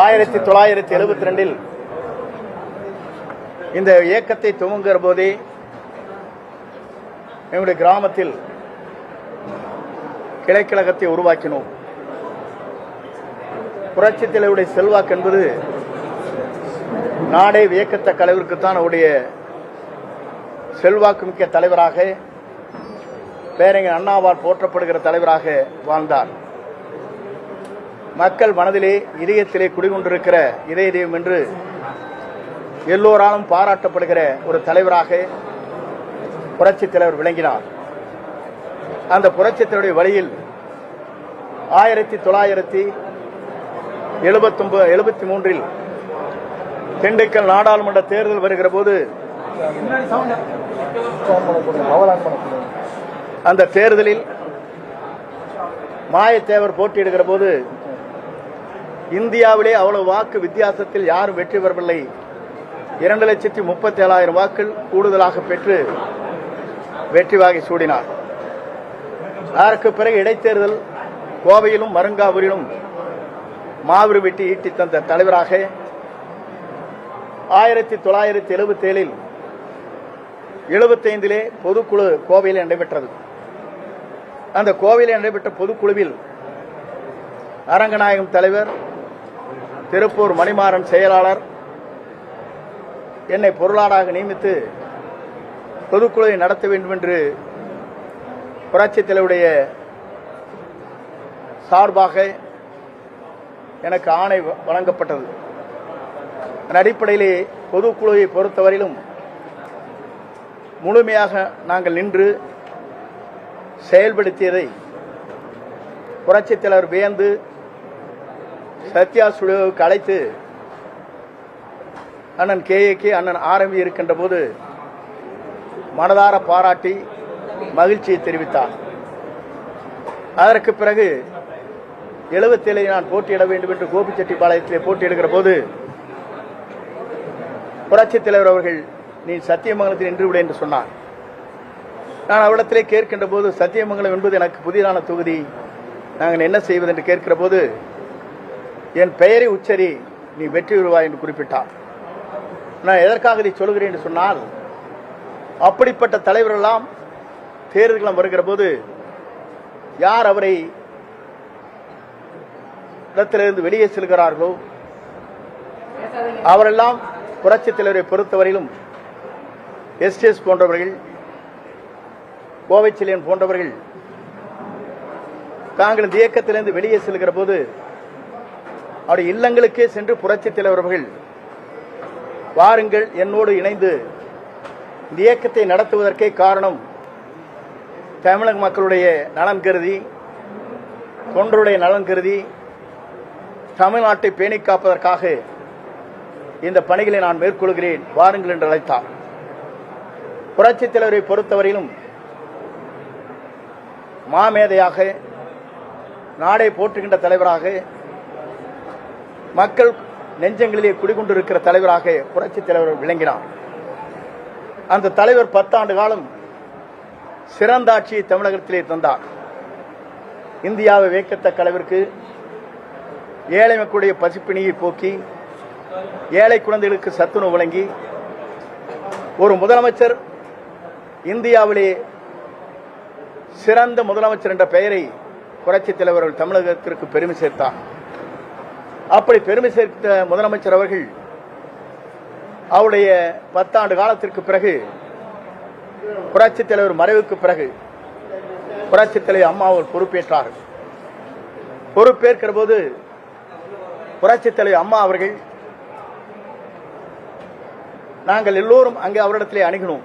ஆயிரத்தி தொள்ளாயிரத்தி எழுபத்தி ரெண்டில் இந்த இயக்கத்தை துவங்குகிற போதே எங்களுடைய கிராமத்தில் கிளைக்கழகத்தை உருவாக்கினோம். புரட்சி தலைவருடைய செல்வாக்கு என்பது நாடே வியக்கத்தக்க அளவிற்குத்தான் அவருடைய செல்வாக்கு மிக்க தலைவராக பேரங்க அண்ணாவால் போற்றப்படுகிற தலைவராக வாழ்ந்தார். மக்கள் மனதிலே இதயத்திலே குடிகொண்டிருக்கிற இதய தெய்வம் என்று எல்லோராலும் பாராட்டப்படுகிற ஒரு தலைவராக புரட்சி தலைவர் விளங்கினார். அந்த புரட்சித்தலைவருடைய வழியில் ஆயிரத்தி தொள்ளாயிரத்தி எழுபத்தொன்பது எழுபத்தி மூன்றில் திண்டுக்கல் நாடாளுமன்ற தேர்தல் வருகிற போது அந்த தேர்தலில் மாயத்தேவர் போட்டியிடுகிற போது இந்தியாவிலே அவ்வளவு வாக்கு வித்தியாசத்தில் யாரும் வெற்றி பெறவில்லை. இரண்டு லட்சத்தி முப்பத்தி ஏழாயிரம் வாக்கள் கூடுதலாக பெற்று வெற்றி வாகை சூடினார். அதற்கு பிறகு இடைத்தேர்தல் கோவையிலும் மருங்காவூரிலும் மாவிரு வெட்டி ஈட்டி தந்த தலைவராக ஆயிரத்தி தொள்ளாயிரத்தி எழுபத்தி ஏழில் எழுபத்தைந்திலே பொதுக்குழு கோவையில் நடைபெற்றது. அந்த கோவையில் நடைபெற்ற பொதுக்குழுவில் அரங்கநாயகம் தலைவர் திருப்பூர் மணிமாறன் செயலாளர் என்னை பொருளாளராக நியமித்து பொதுக்குழுவை நடத்த வேண்டும் என்று புரட்சித் தலைவருடைய சார்பாக எனக்கு ஆணை வழங்கப்பட்டது. அதன் அடிப்படையிலே பொதுக்குழுவை பொறுத்தவரையிலும் முழுமையாக நாங்கள் நின்று செயல்படுத்தியதை புரட்சித் தலைவர் வியந்து சத்யா சுழுவுக்கு அழைத்து அண்ணன் கே கே அண்ணன் ஆரம்பி இருக்கின்ற போது மனதார பாராட்டி மகிழ்ச்சியை தெரிவித்தார். அதற்கு பிறகு எழுபத்தேழை நான் போட்டியிட வேண்டும் என்று கோபிச்செட்டிப்பாளையத்திலே போட்டியிடுகிற போது புரட்சித் தலைவர் அவர்கள் நீ சத்தியமங்கலத்தில் நின்று விடு என்று சொன்னார். நான் அவரிடத்திலே கேட்கின்ற போது சத்தியமங்கலம் என்பது எனக்கு புதிதான தொகுதி. நாங்கள் என்ன செய்வது? என்று கேட்கிற போது என் பெயரை உச்சரி நீ வெற்றி பெறுவாய் என்று குறிப்பிட்டார். நான் எதற்காக இதை சொல்கிறேன் என்று சொன்னால் அப்படிப்பட்ட தலைவரெல்லாம் தேர்தல்களம் வருகிற போது யார் அவரை இடத்திலிருந்து வெளியே செல்கிறார்களோ அவரெல்லாம் புரட்சித் தலைவரை பொறுத்தவரையிலும் எஸ்டிஎஸ் போன்றவர்கள் கோவைச்சிலியன் போன்றவர்கள் தாங்கள் இந்த இயக்கத்திலிருந்து வெளியே செல்கிற போது அவருடைய இல்லங்களுக்கே சென்று புரட்சி தலைவர்கள் வாருங்கள் என்னோடு இணைந்து இந்த இயக்கத்தை நடத்துவதற்கே காரணம் தமிழக மக்களுடைய நலன் கருதி தொண்டருடைய நலன் கருதி தமிழ்நாட்டை பேணி காப்பதற்காக இந்த பணிகளை நான் மேற்கொள்கிறேன். வாருங்கள் என்று அழைத்தார். புரட்சித் தலைவரை பொறுத்தவரையிலும் மாமேதையாக நாடை போற்றுகின்ற தலைவராக மக்கள் நெஞ்சங்களிலே குடிகொண்டிருக்கிற தலைவராக புரட்சி தலைவர் விளங்கினார். அந்த தலைவர் பத்தாண்டு காலம் சிறந்த ஆட்சியை தமிழகத்திலே தந்தார். இந்தியாவை வேக்கத்தக்க அளவிற்கு ஏழை மக்களுடைய பசிப்பிணியை போக்கி ஏழை குழந்தைகளுக்கு சத்துணவு வழங்கி ஒரு முதலமைச்சர் இந்தியாவிலே சிறந்த முதலமைச்சர் என்ற பெயரை புரட்சித் தலைவர்கள் தமிழகத்திற்கு பெருமை சேர்த்தார். அப்படி பெருமை சேர்த்த முதலமைச்சர் அவர்கள் அவருடைய பத்தாண்டு காலத்திற்கு பிறகு புரட்சித் தலைவர் மறைவுக்கு பிறகு புரட்சித் தலைவர் அம்மா அவர் பொறுப்பேற்றார்கள் பொறுப்பேற்கிற போது புரட்சித் தலைவர் அம்மா அவர்கள் நாங்கள் எல்லோரும் அங்கே அவரிடத்திலே அணுகினோம்.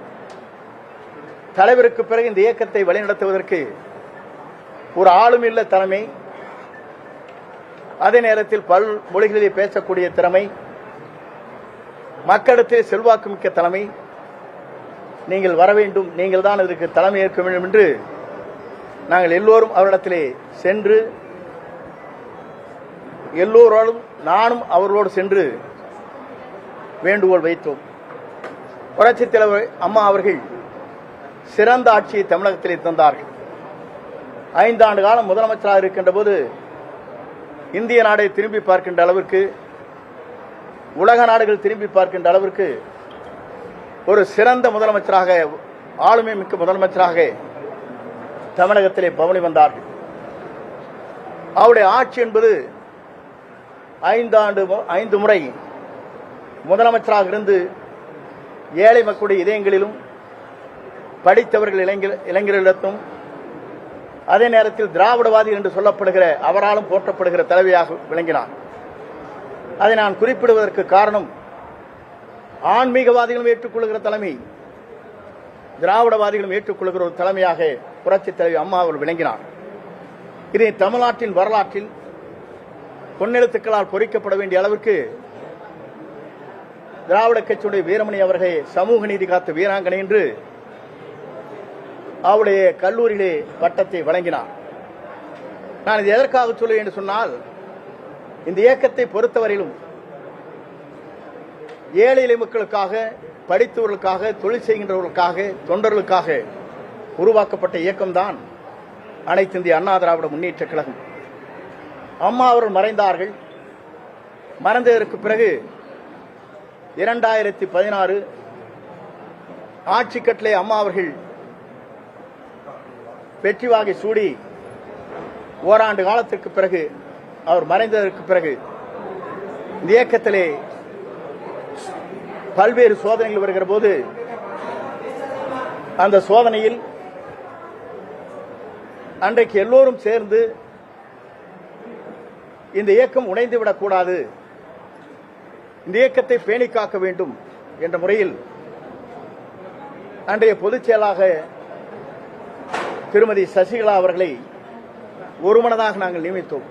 தலைவருக்கு பிறகு இந்த இயக்கத்தை வழிநடத்துவதற்கு ஒரு ஆளும் தலைமை. அதே நேரத்தில் பல் மொழிகளிலே பேசக்கூடிய திறமை மக்களிடத்தில் செல்வாக்கு மிக்க தலைமை. நீங்கள் வர வேண்டும் நீங்கள் தான் இதற்கு தலைமை ஏற்க வேண்டும் என்று நாங்கள் எல்லோரும் அவரிடத்திலே சென்று எல்லோரோடும் நானும் அவர்களோடு சென்று வேண்டுகோள் வைத்தோம். புரட்சித் தலைவர் அம்மா அவர்கள் சிறந்த ஆட்சியை தமிழகத்திலே தந்தார்கள். ஐந்தாண்டு காலம் முதலமைச்சராக இருக்கின்ற போது இந்திய நாடை திரும்பி பார்க்கின்ற அளவிற்கு உலக நாடுகள் திரும்பி பார்க்கின்ற அளவிற்கு ஒரு சிறந்த முதலமைச்சராக ஆளுமை மிக்க முதலமைச்சராக தமிழகத்திலே பவனி வந்தார்கள். அவருடைய ஆட்சி என்பது ஐந்தாண்டு ஐந்து முறை முதலமைச்சராக இருந்து ஏழை மக்களுடைய இதயங்களிலும் படித்தவர்கள் இளைஞர் இளைஞர்களிடத்தும் அதே நேரத்தில் திராவிடவாதி என்று சொல்லப்படுகிற அவராலும் போற்றப்படுகிற தலைவியாக விளங்கினார். அதை நான் குறிப்பிடுவதற்கு காரணம் ஆன்மீகவாதிகளும் ஏற்றுக்கொள்கிற தலைமை திராவிடவாதிகளும் ஏற்றுக்கொள்கிற ஒரு தலைமையாக புரட்சித் தலைவி அம்மா அவர் விளங்கினார். இதை தமிழ்நாட்டின் வரலாற்றில் பொன்னெழுத்துக்களால் பொறிக்கப்பட வேண்டிய அளவிற்கு திராவிட கட்சியுடைய வீரமணி அவர்களை சமூக நீதி காத்த வீராங்கனை என்று அவருடைய கல்லூரியிலே பட்டத்தை வழங்கினார். நான் இது எதற்காக சொல்லுவேன் என்று சொன்னால் இந்த இயக்கத்தை பொறுத்தவரையிலும் ஏழை இலை மக்களுக்காக படித்தவர்களுக்காக தொழில் செய்கின்றவர்களுக்காக தொண்டர்களுக்காக உருவாக்கப்பட்ட இயக்கம்தான் அனைத்து இந்திய அண்ணா திராவிட முன்னேற்ற கழகம். அம்மா அவர்கள் மறைந்தார்கள். மறைந்ததற்கு பிறகு இரண்டாயிரத்தி பதினாறு ஆட்சி கட்டளை அம்மா அவர்கள் வெற்றி வாகை சூடி ஓராண்டு காலத்திற்கு பிறகு அவர் மறைந்ததற்கு பிறகு இந்த இயக்கத்திலே பல்வேறு சோதனைகள் வருகிற போது அந்த சோதனையில் அன்றைக்கு எல்லோரும் சேர்ந்து இந்த இயக்கம் உடைந்து விடக்கூடாது இந்த இயக்கத்தை பேணி காக்க வேண்டும் என்ற முறையில் அன்றைய பொதுச் செயலாக திருமதி சசிகலா அவர்களை ஒருமனதாக நாங்கள் நியமித்தோம்.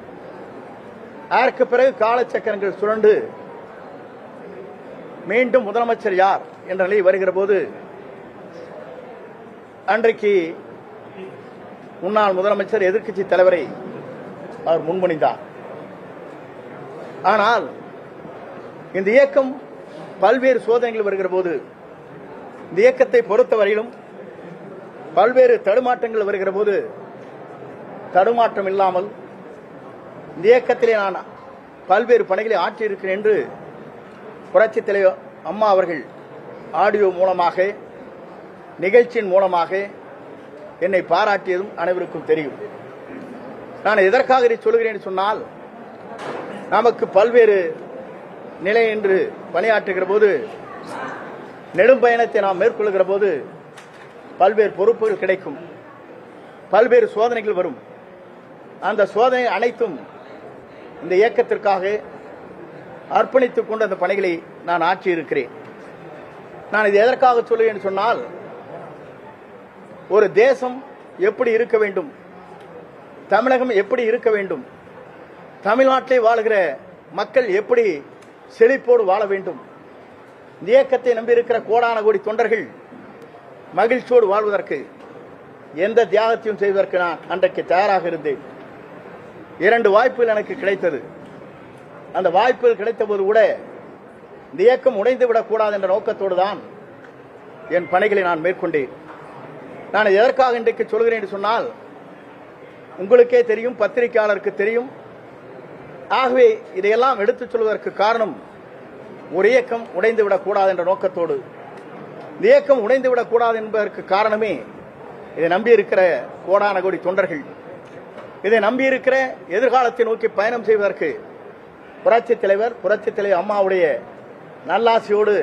அதற்கு பிறகு காலச்சக்கரங்கள் சுழண்டு மீண்டும் முதலமைச்சர் யார் என்ற நிலை வருகிற போது அன்றைக்கு முன்னாள் முதலமைச்சர் எதிர்க்கட்சி தலைவரை அவர் முன்மொழிந்தார். ஆனால் இந்த இயக்கம் பல்வேறு சோதனைகள் வருகிற போது இந்த இயக்கத்தை பொறுத்தவரையிலும் பல்வேறு தடுமாற்றங்கள் வருகிற போது தடுமாற்றம் இல்லாமல் இந்த இயக்கத்திலே நான் பல்வேறு பணிகளை ஆற்றியிருக்கிறேன் என்று புரட்சித் தலைவர் அம்மா அவர்கள் ஆடியோ மூலமாக நிகழ்ச்சியின் மூலமாக என்னை பாராட்டியதும் அனைவருக்கும் தெரியும். நான் எதற்காக இதை சொல்கிறேன் சொன்னால் நமக்கு பல்வேறு நிலை என்று பணியாற்றுகிற போது நெடும் பயணத்தை நாம் மேற்கொள்கிற போது பல்வேறு பொறுப்புகள் கிடைக்கும். பல்வேறு சோதனைகள் வரும். அந்த சோதனை அனைத்தும் இந்த இயக்கத்திற்காக அர்ப்பணித்துக் கொண்டு அந்த பணிகளை நான் ஆற்றியிருக்கிறேன். நான் இது எதற்காக சொல்லுவேன் என்று சொன்னால் ஒரு தேசம் எப்படி இருக்க வேண்டும்? தமிழகம் எப்படி இருக்க வேண்டும்? தமிழ்நாட்டிலே வாழ்கிற மக்கள் எப்படி செழிப்போடு வாழ வேண்டும்? இந்த இயக்கத்தை நம்பியிருக்கிற கோடான கோடி தொண்டர்கள் மகிழ்ச்சியோடு வாழ்வதற்கு எந்த தியாகத்தையும் செய்வதற்கு நான் அன்றைக்கு தயாராக இருந்தேன். இரண்டு வாய்ப்புகள் எனக்கு கிடைத்தது. அந்த வாய்ப்புகள் கிடைத்த போது கூட இந்த இயக்கம் உடைந்து விடக்கூடாது என்ற நோக்கத்தோடு தான் என் பணிகளை நான் மேற்கொண்டேன். நான் எதற்காக இன்றைக்கு சொல்கிறேன் என்று சொன்னால் உங்களுக்கே தெரியும் பத்திரிகையாளருக்கு தெரியும். ஆகவே இதையெல்லாம் எடுத்துச் சொல்வதற்கு காரணம் ஒரு இயக்கம் உடைந்து விடக்கூடாது என்ற நோக்கத்தோடு இந்த இயக்கம் உடைந்து விடக்கூடாது என்பதற்கு காரணமே இதை நம்பியிருக்கிற கோடான கோடி தொண்டர்கள். இதை நம்பியிருக்கிற எதிர்காலத்தை நோக்கி பயணம் செய்வதற்கு புரட்சித் தலைவர் புரட்சித் தலைவர் அம்மாவுடைய நல்லாசியோடு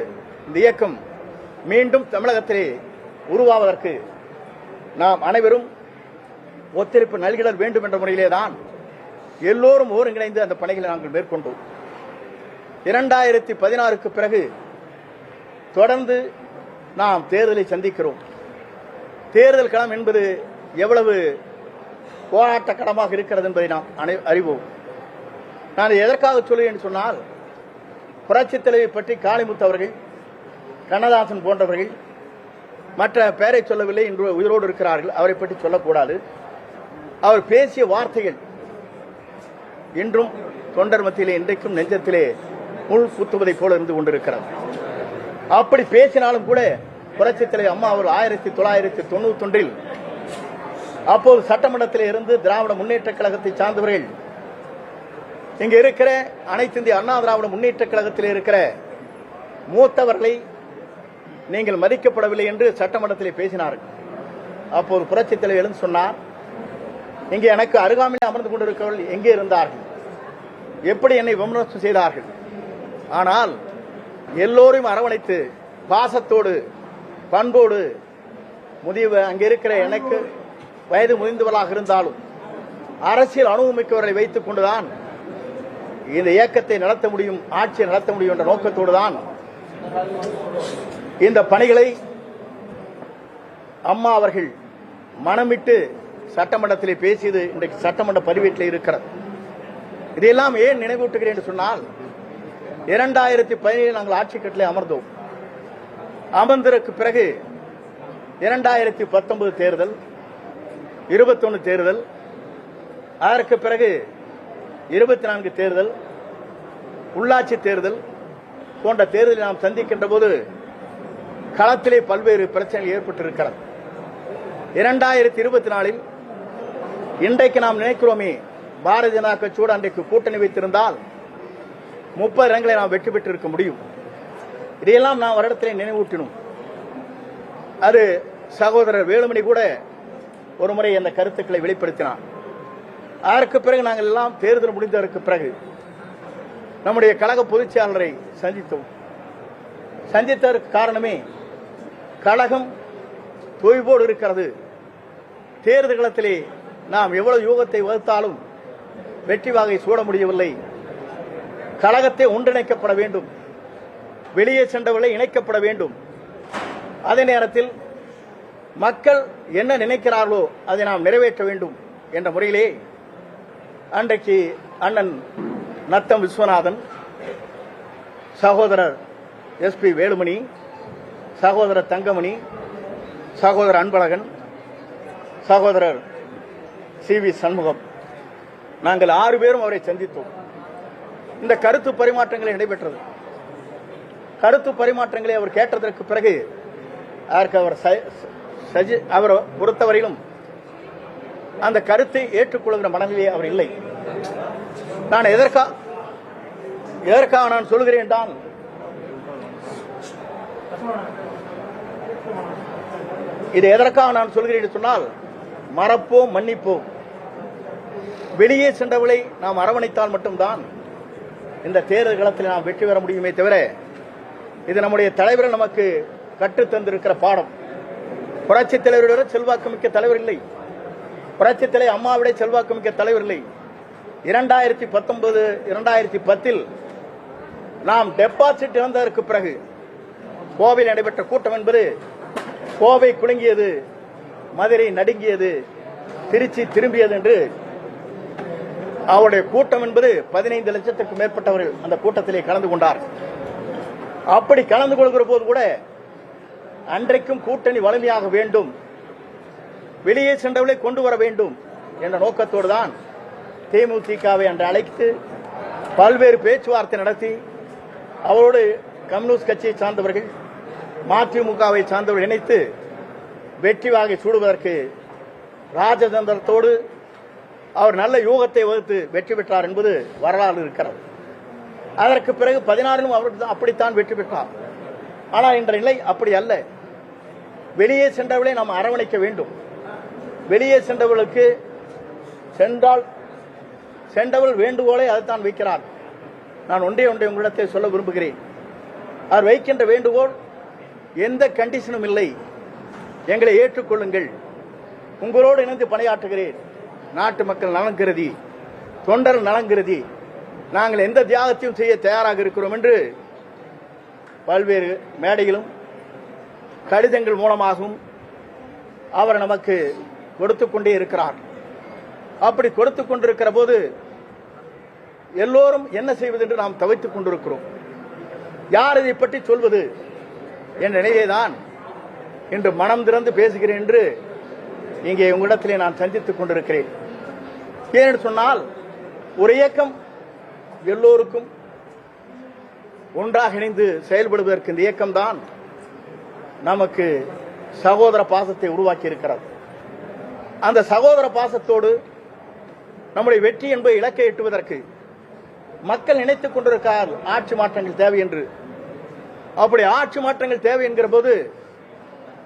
இந்த இயக்கம் மீண்டும் தமிழகத்திலே உருவாவதற்கு நாம் அனைவரும் ஒத்துழைப்பு நல்கிடல் வேண்டும் என்ற முறையிலே தான் எல்லோரும் ஒருங்கிணைந்து அந்த பணிகளை நாங்கள் மேற்கொண்டோம். இரண்டாயிரத்தி பதினாறுக்கு பிறகு தொடர்ந்து நாம் தேர்தலை சந்திக்கிறோம். தேர்தல் களம் என்பது எவ்வளவு போராட்ட களமாக இருக்கிறது என்பதை நாம் அனை அறிவோம். நான் எதற்காக சொல்லுவேன் என்று சொன்னால் புரட்சித் தலைவை பற்றி காளிமுத்து அவர்கள் கண்ணதாசன் போன்றவர்கள் மற்ற பெயரை சொல்லவில்லை இன்று உயிரோடு இருக்கிறார்கள் அவரை பற்றி சொல்லக்கூடாது. அவர் பேசிய வார்த்தைகள் இன்றும் தொண்டர் மத்தியிலே இன்றைக்கும் நெஞ்சத்திலே முள் குத்துவதைப் போல இருந்து கொண்டிருக்கிறது. அப்படி பேசினாலும் கூட புரட்சித்தலை தலைவர் அம்மா அவர் ஆயிரத்தி தொள்ளாயிரத்தி தொண்ணூத்தி ஒன்றில் அப்போது சட்டமன்றத்தில் இருந்து திராவிட முன்னேற்ற கழகத்தை சார்ந்தவர்கள் இங்க இருக்கிற அனைத்து இந்திய அண்ணா திராவிட முன்னேற்ற கழகத்தில் இருக்கிற மூத்தவர்களை நீங்கள் மதிக்கப்படவில்லை என்று சட்டமன்றத்தில் பேசினார்கள். அப்போது புரட்சி தலைவர் எழுந்து சொன்னார் இங்கே எனக்கு அருகாமையில் அமர்ந்து கொண்டிருக்கவர்கள் எங்கே இருந்தார்கள்? எப்படி என்னை விமர்சனம் செய்தார்கள்? ஆனால் எல்லோரையும் அரவணைத்து பாசத்தோடு பண்போடு முதிய அங்கே இருக்கிற எனக்கு வயது முதிர்ந்தவர்களாக இருந்தாலும் அரசியல் அனுபவமிக்கவர்களை வைத்துக் கொண்டுதான் இந்த இயக்கத்தை நடத்த முடியும் ஆட்சியை நடத்த முடியும் என்ற நோக்கத்தோடு தான் இந்த பணிகளை அம்மா அவர்கள் மனமிட்டு சட்டமன்றத்தில் பேசியது இன்றைக்கு சட்டமன்ற பதிவேட்டில் இருக்கிறது. இதையெல்லாம் ஏன் நினைவூட்டுகிறேன் என்று சொன்னால் இரண்டாயிரத்தி பதினேழு நாங்கள் ஆட்சி கட்டளை அமர்ந்தோம். அமர்ந்ததற்கு பிறகு இரண்டாயிரத்தி பத்தொன்பது தேர்தல் இருபத்தொன்னு தேர்தல் அதற்கு பிறகு இருபத்தி நான்கு தேர்தல் உள்ளாட்சி தேர்தல் போன்ற தேர்தலை நாம் சந்திக்கின்ற போது களத்திலே பல்வேறு பிரச்சனைகள் ஏற்பட்டிருக்கிறது. இரண்டாயிரத்தி இருபத்தி நாலில் இன்றைக்கு நாம் நினைக்கிறோமே பாரதிய ஜனதா கட்சியோடு அன்றைக்கு கூட்டணி வைத்திருந்தால் முப்பது இடங்களை நாம் வெற்றி பெற்றிருக்க முடியும். இதையெல்லாம் நாம் வருடத்திலே நினைவூட்டினோம். அது சகோதரர் வேலுமணி கூட ஒரு முறை அந்த கருத்துக்களை வெளிப்படுத்தினார். அதற்கு பிறகு நாங்கள் எல்லாம் தேர்தல் முடிந்ததற்கு பிறகு நம்முடைய கழக பொதுச்செயலரை சந்தித்தோம். சந்தித்ததற்கு காரணமே கழகம் தொய்வோடு இருக்கிறது. தேர்தல் களத்திலே நாம் எவ்வளவு யூகத்தை வகுத்தாலும் வெற்றி வாகை சூட முடியவில்லை. கழகத்தை ஒன்றிணைக்கப்பட வேண்டும். வெளியே சென்றவர்களை இணைக்கப்பட வேண்டும். அதே நேரத்தில் மக்கள் என்ன நினைக்கிறார்களோ அதை நாம் நிறைவேற்ற வேண்டும் என்ற முறையிலே அன்றைக்கு அண்ணன் நத்தம் விஸ்வநாதன் சகோதரர் எஸ்பி வேலுமணி சகோதரர் தங்கமணி சகோதரர் அன்பழகன் சகோதரர் சி வி சண்முகம். நாங்கள் ஆறு பேரும் அவரை சந்தித்தோம். இந்த கருத்து பரிமாற்றங்களை நடைபெற்றது. கருத்து பரிமாற்றங்களை அவர் கேட்டதற்கு பிறகு அதற்கு அவர் ச- சஜி அவர் பொறுத்தவரையிலும் அந்த கருத்தை ஏற்றுக்கொள்கிற மனநிலையே அவர் இல்லை. நான் எதற்கா எதற்காக நான் சொல்கிறேன் தான் இது எதற்காக நான் சொல்கிறேன் என்று சொன்னால் மறப்போம் மன்னிப்போம். வெளியே சென்றவளை நாம் அரவணைத்தால் மட்டும்தான் இந்த தேர்தல் களத்தில் நாம் வெற்றி பெற முடியுமே தவிர இது நம்முடைய தலைவர் நமக்கு கற்றுத் தந்திருக்கிற பாடம். புரட்சி தலைவரோட செல்வாக்கு மிக்க தலைவர் இல்லை. புரட்சி தலை அம்மாவிட செல்வாக்கு மிக்க தலைவர் இல்லை. இரண்டாயிரத்தி பத்தொன்பது இரண்டாயிரத்தி பத்தில் நாம் டெபாசிட் இழந்ததற்கு பிறகு கோவையில் நடைபெற்ற கூட்டம் என்பது கோவை குலுங்கியது மதுரை நடுங்கியது திருச்சி திரும்பியது என்று அவருடைய கூட்டம் என்பது பதினைந்து லட்சத்துக்கும் மேற்பட்டவர்கள் அந்த கூட்டத்திலே கலந்து கொண்டார். அப்படி கலந்து கொள்கிற போது கூட அன்றைக்கும் கூட்டணி வலிமையாக வேண்டும். வெளியே சென்றவர்களை கொண்டு வர வேண்டும் என்ற நோக்கத்தோடு தான் தேமுதிகவை அன்று அழைத்து பல்வேறு பேச்சுவார்த்தை நடத்தி அவரோடு கம்யூனிஸ்ட் கட்சியை சார்ந்தவர்கள் மதிமுகவை சார்ந்தவர்கள் இணைத்து வெற்றி வாகை சூடுவதற்கு ராஜதந்திரத்தோடு அவர் நல்ல யூகத்தை வகுத்து வெற்றி பெற்றார் என்பது வரலாறு இருக்கிறது. அதற்கு பிறகு பதினாறிலும் அவர் தான் அப்படித்தான் வெற்றி பெற்றார். ஆனால் இன்ற நிலை அப்படி அல்ல. வெளியே சென்றவர்களை நாம் அரவணைக்க வேண்டும். வெளியே சென்றவர்களுக்கு சென்றால் சென்றவர்கள் வேண்டுகோளை அதைத்தான் வைக்கிறார். நான் ஒன்றே ஒன்றை உங்களிடத்தை சொல்ல விரும்புகிறேன். அவர் வைக்கின்ற வேண்டுகோள் எந்த கண்டிஷனும் இல்லை. எங்களை ஏற்றுக்கொள்ளுங்கள். உங்களோடு இணைந்து பணியாற்றுகிறேன். நாட்டு மக்கள் நலன் கருதி தொண்டர் நலன் கருதி நாங்கள் எந்த தியாகத்தையும் செய்ய தயாராக இருக்கிறோம் என்று பல்வேறு மேடையிலும் கடிதங்கள் மூலமாகவும் அவர் நமக்கு கொடுத்து கொண்டே இருக்கிறார். அப்படி கொடுத்து கொண்டிருக்கிற போது எல்லோரும் என்ன செய்வது என்று நாம் தவித்துக் கொண்டிருக்கிறோம். யார் இதை பற்றி சொல்வது என்ற நிலையில்தான் இன்று மனம் திறந்து பேசுகிறேன் என்று இங்கே உங்களிடத்திலே நான் சந்தித்துக் கொண்டிருக்கிறேன். ஏன்னு சொன்னால் ஒரு இயக்கம் எல்லோருக்கும் ஒன்றாக இணைந்து செயல்படுவதற்கு இந்த இயக்கம்தான் நமக்கு சகோதர பாசத்தை உருவாக்கி இருக்கிறது அந்த சகோதர பாசத்தோடு நம்முடைய வெற்றி என்பதை இலக்கை எட்டுவதற்கு மக்கள் நினைத்துக் கொண்டிருக்கார் ஆட்சி மாற்றங்கள் தேவை என்று. அப்படி ஆட்சி மாற்றங்கள் தேவை என்கிற போது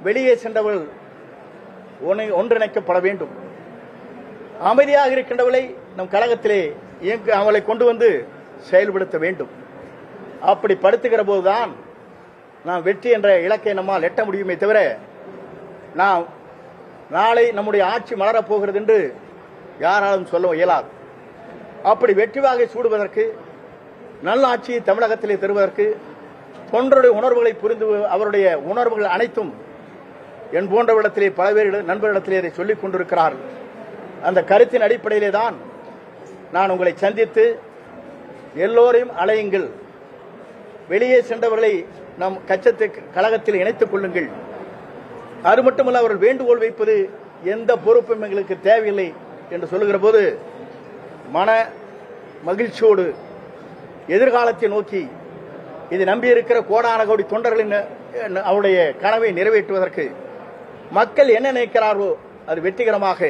வெளியே சென்றவர்கள் ஒன்றிணைக்கப்பட வேண்டும். அமைதியாக இருக்கின்றவளை நம் கழகத்திலே இயங்க அவளை கொண்டு வந்து செயல்படுத்த வேண்டும். அப்படி படுத்துகிற போதுதான் நாம் வெற்றி என்ற இலக்கை நம்மால் எட்ட முடியுமே தவிர நாம் நாளை நம்முடைய ஆட்சி மலரப்போகிறது என்று யாராலும் சொல்ல இயலாது. அப்படி வெற்றி வாகை சூடுவதற்கு நல்லாட்சியை தமிழகத்திலே தருவதற்கு தொண்டருடைய உணர்வுகளை புரிந்து அவருடைய உணர்வுகள் அனைத்தும் என் போன்றவிடத்திலே பல பேரிடம் நண்பர்களிடத்திலே இதை சொல்லிக் கொண்டிருக்கிறார்கள். அந்த கருத்தின் அடிப்படையிலே தான் நான் உங்களை சந்தித்து எல்லோரையும் அலையுங்கள் வெளியே சென்றவர்களை நம் கச்சத்தை கழகத்தில் இணைத்துக் கொள்ளுங்கள். அது மட்டுமல்ல அவர்கள் வேண்டுகோள் வைப்பது எந்த பொறுப்பும் எங்களுக்கு தேவையில்லை என்று சொல்லுகிற போது மன மகிழ்ச்சியோடு எதிர்காலத்தை நோக்கி இது நம்பியிருக்கிற கோடான கோடி தொண்டர்களின் அவருடைய கனவை நிறைவேற்றுவதற்கு மக்கள் என்ன நினைக்கிறாரோ அது வெற்றிகரமாக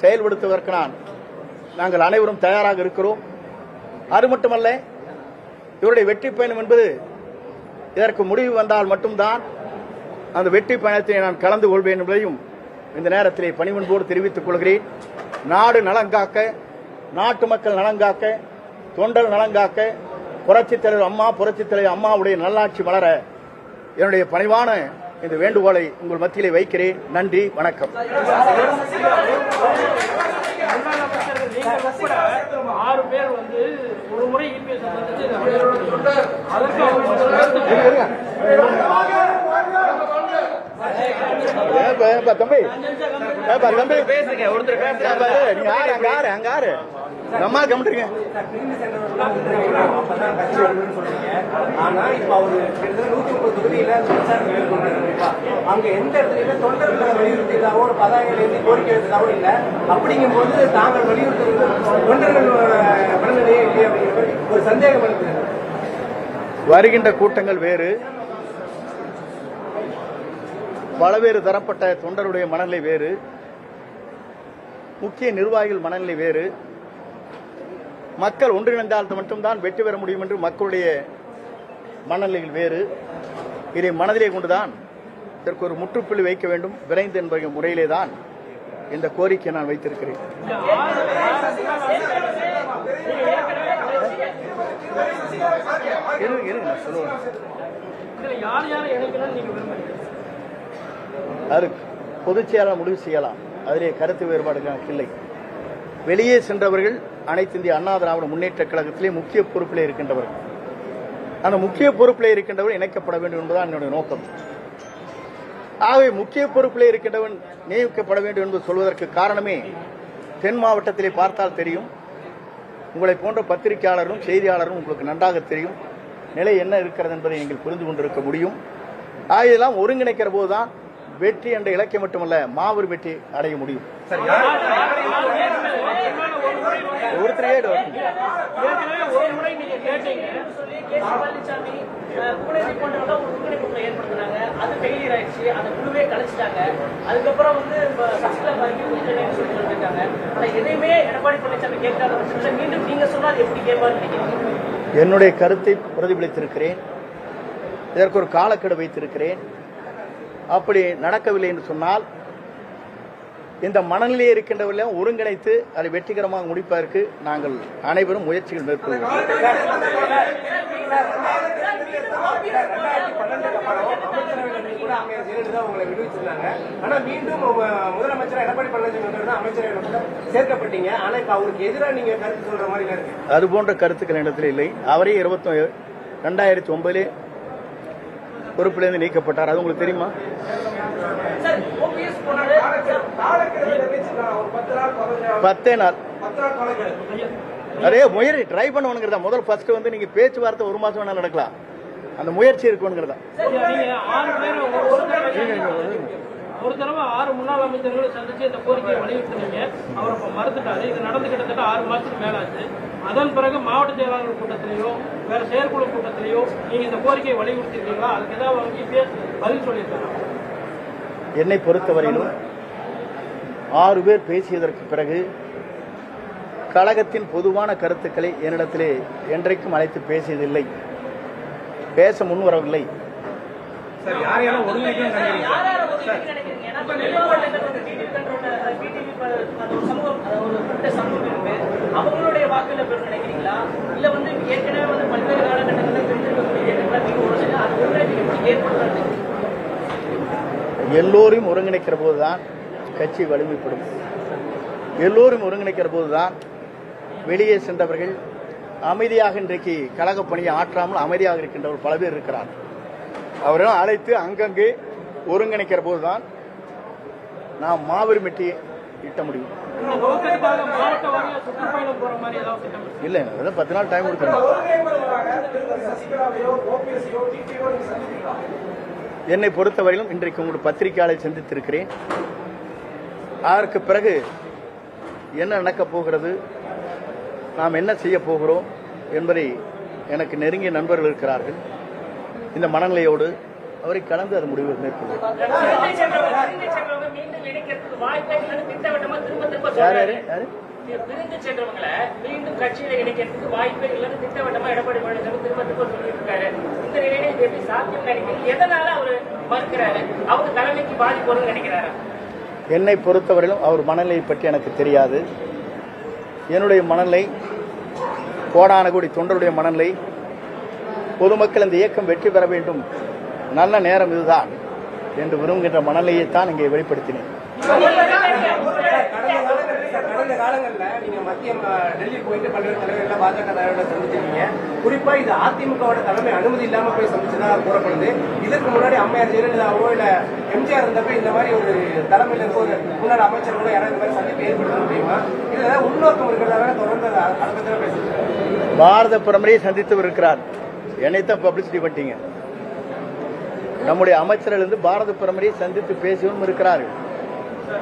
செயல்படுத்துவதற்கு நான் நாங்கள் அனைவரும் தயாராக இருக்கிறோம். அது மட்டுமல்ல இவருடைய வெற்றி பயணம் என்பது இதற்கு முடிவு வந்தால் மட்டும்தான் அந்த வெற்றி பயணத்தை நான் கலந்து கொள்வேன் என்பதையும் இந்த நேரத்திலே பணிவன்போடு தெரிவித்துக் கொள்கிறேன். நாடு நலங்காக்க நாட்டு மக்கள் நலங்காக்க தொண்டர் நலங்காக்க புரட்சித் தலைவர் அம்மா புரட்சித் தலைவர் அம்மாவுடைய நல்லாட்சி மலர என்னுடைய பணிவான இந்த வேண்டுகோளை உங்கள் மத்தியிலே வைக்கிறேன். நன்றி வணக்கம். ஆறு தம்பி. தம்பி. பேசுங்க ஒருத்தர் நீங்க அங்க ஆறு அங்க ஆறு. அம்மா கமிட்டுருங்க ஆனா இப்ப அவரு கிட்டத்தட்ட நூத்தி முப்பது தொகுதியில அங்க எந்த இடத்துலயுமே தொண்டர்களை வலியுறுத்தியதாவோ ஒரு பதாகைகள் எழுதி கோரிக்கை வைத்ததாவோ இல்ல அப்படிங்கும்போது தாங்கள் வலியுறுத்துறது தொண்டர்களோட மனநிலையே இல்லையா அப்படிங்கிற ஒரு சந்தேகம் இருக்குது வருகின்ற கூட்டங்கள் வேறு. பலவேறு தரப்பட்ட தொண்டருடைய மனநிலை வேறு. முக்கிய நிர்வாகிகள் மனநிலை வேறு. மக்கள் ஒன்றிணைந்தால் மட்டும்தான் வெற்றி பெற முடியும் என்று மக்களுடைய மனநிலைகள் வேறு. இதை மனதிலே கொண்டுதான் இதற்கு ஒரு முற்றுப்புள்ளி வைக்க வேண்டும். விரைந்து என்பது முறையிலே தான் இந்த கோரிக்கை நான் வைத்திருக்கிறேன். பொதுச் செயலாளர் முடிவு செய்யலாம். அதிலே கருத்து வேறுபாடு எனக்கு இல்லை. வெளியே சென்றவர்கள் அனைத்து இந்திய அண்ணா திராவிட முன்னேற்ற கழகத்திலே முக்கிய பொறுப்பில் இருக்கின்றவர்கள். அந்த முக்கிய பொறுப்பில் இருக்கின்றவர்கள் இணைக்கப்பட வேண்டும் என்பதுதான் என்னுடைய நோக்கம். ஆகவே முக்கிய பொறுப்பில் இருக்கின்றவன் நியமிக்கப்பட வேண்டும் என்று சொல்வதற்கு காரணமே தென் மாவட்டத்திலே பார்த்தால் தெரியும். உங்களை போன்ற பத்திரிகையாளரும் செய்தியாளரும் உங்களுக்கு நன்றாக தெரியும். நிலை என்ன இருக்கிறது என்பதை நீங்கள் புரிந்து கொண்டிருக்க முடியும். ஆகியெல்லாம் ஒருங்கிணைக்கிற போதுதான் வெற்றி என்ற இலக்கியம் மட்டுமல்ல மாபெரும் வெற்றி அடைய முடியும். முன்னாள் ஒருத்தரையே இது வரும். ஏற்கனவே ஒரு முறை நீங்க கேட்டீங்க. சொல்லி கே. சி பழனிசாமி அஹ், புகழேந்தி போன்றவங்க ஒரு ஒருங்கிணை குழுவை ஏற்படுத்தினாங்க. அது ஃபெயிலியர் ஆயிடுச்சு. அந்த குழுவே கழிச்சிட்டாங்க அதுக்கப்புறம் வந்து எதையுமே எடப்பாடி பழனிசாமி கேட்காத பட்சத்துல மீண்டும் நீங்க எப்படி நினைக்கிறீங்க? என்னுடைய கருத்தை பிரதிபலித்திருக்கிறேன். இதற்கு ஒரு காலக்கெடு வைத்திருக்கிறேன். அப்படி நடக்கவில்லை என்று சொன்னால் இந்த மனநிலையை இருக்கின்றவர்களையும் ஒருங்கிணைத்து அதை வெற்றிகரமாக முடிப்பதற்கு நாங்கள் அனைவரும் முயற்சிகள் மேற்கொள்கிறோம் அது போன்ற கருத்துக்கள் இடத்தில் இல்லை. அவரே இருபத்தி ரெண்டாயிரத்தி ஒன்பதிலே பொறுப்பிலிருந்து நீக்கப்பட்டார். அது உங்களுக்கு தெரியுமா? பத்தே நாள் அதே முயற்சி ட்ரை பண்ணுவனுங்கிறதா? முதல் ஃபர்ஸ்ட் வந்து நீங்க பேச்சுவார்த்தை ஒரு மாசம் வேணா நடக்கலாம். அந்த முயற்சி இருக்குங்கிறதா நீங்க ஆறு பேர் ஒரு- ஒரு தடவை ஆறு முன்னாள் அமைச்சர்களை சந்திச்சு இந்த கோரிக்கையை வலியுறுத்தினீங்க. அவர் இப்ப மறுத்துட்டாரு. இது நடந்து கிட்டத்தட்ட ஆறு மாசத்துக்கு மேல ஆச்சு அதன் பிறகு மாவட்ட செயலாளர் கூட்டத்திலேயோ வேற செயற்குழு கூட்டத்திலேயோ நீங்க இந்த கோரிக்கையை வலியுறுத்திருக்கீங்களா? அதுக்கு ஏதாவது அவங்க பதில் சொல்லியிருக்காங்க என்னை பொறுத்தவரையிலும் ஆறு பேர் பேசியதற்கு பிறகு கழகத்தின் பொதுவான கருத்துக்களை என்னிடத்திலே என்றைக்கும் அழைத்து பேசியதில்லை. பேச முன்வரவில்லை அவங்களுடைய வாக்குல பெரும் நினைக்கிறீங்களா? இல்ல வந்து ஏற்கனவே வந்து பல்வேறு காலகட்டங்களில் பிரிந்திருக்கக்கூடிய இயக்கங்களை நீங்க ஒரு சில அது ஒருங்கிணைப்பு எப்படி ஏற்படுத்துறது எல்லோரையும் ஒருங்கிணைக்கிற போதுதான் கட்சி வலிமைப்படும். எல்லோரும் ஒருங்கிணைக்கிற போதுதான் வெளியே சென்றவர்கள் அமைதியாக இன்றைக்கு கழக பணியை ஆற்றாமல் அமைதியாக இருக்கின்றவர் பல பேர் இருக்கிறார். அவர்கள் அழைத்து அங்கங்கே ஒருங்கிணைக்கிற போதுதான் நாம் மாபெரும் வெற்றியை இட்ட முடியும். இல்ல இல்லை அதான் பத்து நாள் டைம் கொடுக்கணும் என்னை பொறுத்தவரையிலும் இன்றைக்கு உங்களுடைய பத்திரிகையாளரை சந்தித்திருக்கிறேன். அதற்கு பிறகு என்ன நடக்கப் போகிறது நாம் என்ன செய்ய போகிறோம் என்பதை எனக்கு நெருங்கிய நண்பர்கள் இருக்கிறார்கள். இந்த மனநிலையோடு அவரை கலந்து அது முடிவு மேற்கொள்வோம் பிரிந்து சென்றவங்களை மீண்டும் கட்சியில இணைக்கிறதுக்கு வாய்ப்பே இல்லைன்னு திட்டவட்டமா எடப்பாடி பழனிசாமி திரும்ப திரும்ப சொல்லிட்டு இருக்காரு இந்த நிலையில இது எப்படி சாத்தியம் நினைக்கிறீங்க? எதனால அவரு மறுக்கிறாரு? அவங்க தலைமைக்கு பாதிப்பு வரும்னு நினைக்கிறாரு? என்னை பொறுத்தவரையிலும் அவர் மனநிலையை பற்றி எனக்கு தெரியாது. என்னுடைய மனநிலை கோடான கோடி தொண்டருடைய மனநிலை பொதுமக்கள் இந்த இயக்கம் வெற்றி பெற வேண்டும் நல்ல நேரம் இதுதான் என்று விரும்புகின்ற மனநிலையைத்தான் இங்கே வெளிப்படுத்தினேன். காலங்களில் நீங்க மத்திய டெல்லி போயிட்டு பல்வேறு தலைவர்களை பாஜக தலைவர்களை சந்திச்சிருக்கீங்க. குறிப்பா இது அதிமுகவோட தலைமை அனுமதி இல்லாம போய் சந்திச்சதா கூறப்படுது. இதற்கு முன்னாடி அம்மையார் ஜெயலலிதாவோ இல்ல எம்ஜிஆர் இருந்தப்ப இந்த மாதிரி ஒரு தலைமையில் இருக்க ஒரு முன்னாள் அமைச்சர்களோ யாராவது இந்த மாதிரி சந்திப்பு ஏற்படுத்த முடியுமா இதுல ஏதாவது உள்நோக்கம் இருக்கிறதாக தொடர்ந்து அதை பேசுறேன் பாரத பிரமரையை சந்தித்து இருக்கிறார் என்னைத்தான் பப்ளிசிட்டி பண்ணிட்டீங்க. நம்முடைய அமைச்சரிலிருந்து பாரத பிரமரையை சந்தித்து பேசியவரும் இருக்கிறார்கள்.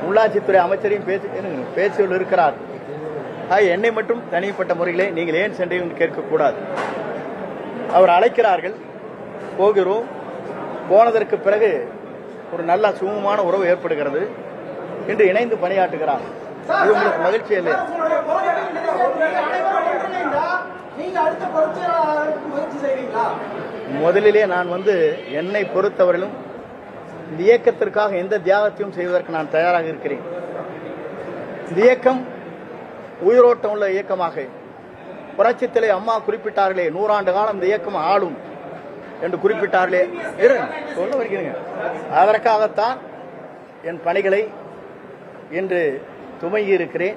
உள்ளாட்சித்துறை அமைச்சரையும் பேசி இருங்க, பேசியவர்கள் இருக்கிறார். என்னை மட்டும் தனிப்பட்ட முறையிலே நீங்கள் ஏன் சென்றீர்கள் கேட்கக்கூடாது. அவர் அழைக்கிறார்கள் போகிறோம். போனதற்கு பிறகு ஒரு நல்ல சுமூகமான உறவு ஏற்படுகிறது. இன்று இணைந்து பணியாற்றுகிறார். இது உங்களுக்கு மகிழ்ச்சி இல்லை முதலிலே நான் வந்து என்னை பொறுத்தவரையிலும் இந்த இயக்கத்திற்காக எந்த தியாகத்தையும் செய்வதற்கு நான் தயாராக இருக்கிறேன். இந்த இயக்கம் உயிரோட்டம் உள்ள இயக்கமாக. புரட்சித்திலே அம்மா குறிப்பிட்டார்களே நூறாண்டு காலம் இந்த இயக்கம் ஆளும் என்று குறிப்பிட்டார்களே. இரு சொல்ல வருகிறீங்க. அதற்காகத்தான் என் பணிகளை இன்று துவங்கி இருக்கிறேன்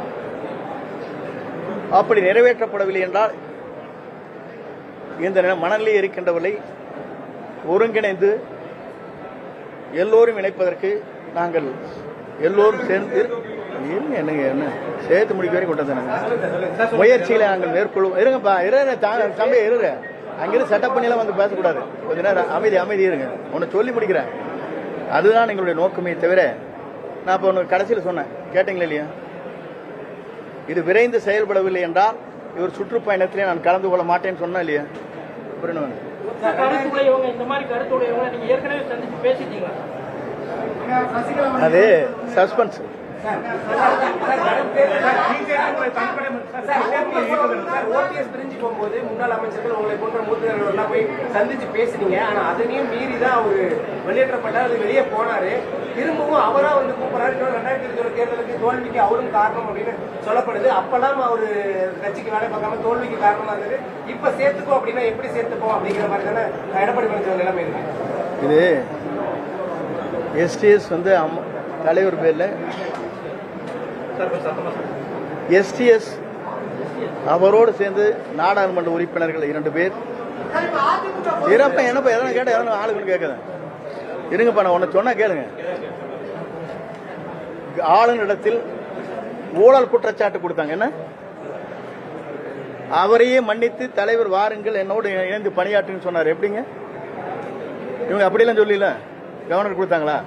அப்படி நிறைவேற்றப்படவில்லை என்றால் இந்த நில- மணலில் இருக்கின்றவர்களை ஒருங்கிணைந்து எல்லோரும் இணைப்பதற்கு நாங்கள் எல்லோரும் சேர்ந்து என்னங்க என்ன சேர்த்து முடிக்க வரைக்கும் கொண்டு வந்தாங்க முயற்சிகளை நாங்கள் மேற்கொள்வோம். இருங்கப்பா இருங்க தம்பி இருங்க. அங்கிருந்து செட்டப் பண்ணிலாம் வந்து பேசக்கூடாது. கொஞ்ச நேரம் அமைதி அமைதி இருங்க. ஒன்று சொல்லி முடிக்கிறேன். அதுதான் எங்களுடைய நோக்கமே தவிர நான் இப்போ உனக்கு கடைசியில் சொன்னேன். கேட்டீங்களா இல்லையா? இது விரைந்து செயல்படவில்லை என்றால் இவர் சுற்றுப்பயணத்திலே நான் கலந்து கொள்ள மாட்டேன்னு சொன்னேன் இல்லையா? பேசிட்டீங்களா? அது சஸ்பென்ஸ். ஓபிஎஸ் பிரிஞ்சு போகும்போது முன்னாள் அமைச்சர்கள் உங்களை போன்ற மூத்தவர்கள் எல்லாம் போய் சந்திச்சு பேசுனீங்க. ஆனா அதனையும் மீறி தான் அவரு வெளியேற்றப்பட்டார் அது வெளியே போனாரு. திரும்பவும் அவரா வந்து கூப்பிடுறாரு. இன்னொரு ரெண்டாயிரத்தி இருபத்தி தேர்தலுக்கு தோல்விக்கு அவரும் காரணம் அப்படின்னு சொல்லப்படுது. அப்பெல்லாம் அவரு கட்சிக்கு வேலை பார்க்காம தோல்விக்கு காரணமா இருந்தது. இப்ப சேர்த்துக்கோ அப்படின்னா எப்படி சேர்த்துப்போம் அப்படிங்கிற மாதிரி தானே எடப்பாடி பழனிசாமி நிலைமை இருக்கு. இது எஸ்டிஎஸ் வந்து அம்ம- தலைவர் பேர்ல எஸ்டிஎஸ் அவரோடு சேர்ந்து நாடாளுமன்ற உறுப்பினர்கள் இரண்டு பேர். இறப்ப என்னப்பா எதனா கேட்ட எதனா ஆளுங்களுக்கு கேட்குறேன். இருங்கப்பா நான் ஒன்று சொன்னா கேளுங்க. ஆளுநரிடத்தில் ஊழல் குற்றச்சாட்டு கொடுத்தாங்க. என்ன? அவரையே மன்னித்து தலைவர் வாருங்கள் என்னோடு இணைந்து பணியாற்றுன்னு சொன்னார். எப்படிங்க? இவங்க அப்படிலாம் சொல்லல? கவர்னர் கொடுத்தாங்களா?